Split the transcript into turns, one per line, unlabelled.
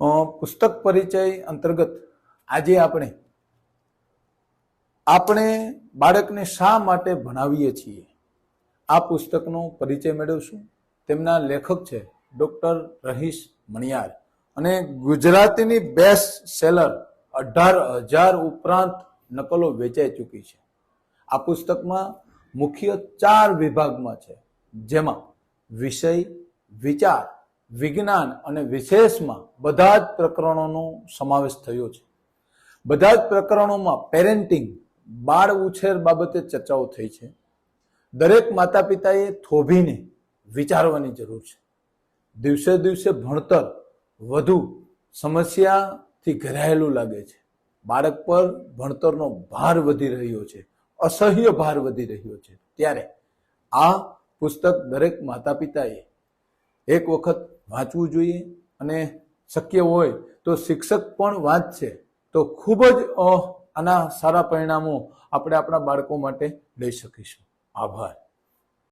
પુસ્તક પરિચય અંતર્ગત આજે આપણે આપણે બાળકને શા માટે ભણાવીએ છીએ? આ પુસ્તકનો પરિચય મેળવશું. તેમના લેખક છે ડૉક્ટર રહીશ મણિયાર અને ગુજરાતીની બેસ્ટ સેલર અઢાર હજાર ઉપરાંત નકલો વેચાઈ ચૂકી છે. આ પુસ્તકમાં મુખ્ય ચાર વિભાગમાં છે, જેમાં વિષય, વિચાર વિજ્ઞાન અને વિશેષમાં બધા જ પ્રકરણોનો સમાવેશ થયો છે. બધા જ પ્રકરણોમાં પેરેન્ટિંગ બાળ ઉછેર બાબતે ચર્ચાઓ થઈ છે. દરેક માતા પિતાએ થોભીને વિચારવાની જરૂર છે. દિવસે દિવસે ભણતર વધુ સમસ્યાથી ઘેરાયેલું લાગે છે. બાળક પર ભણતરનો ભાર વધી રહ્યો છે. અસહ્ય ભાર વધી રહ્યો છે. ત્યારે આ પુસ્તક દરેક માતા પિતાએ એક વખત વાંચવું જોઈએ અને શક્ય હોય તો શિક્ષક પણ વાંચશે. તો ખૂબ જ આના સારા પરિણામો આપણે આપણા બાળકો માટે લઈ શકીશું. આભાર.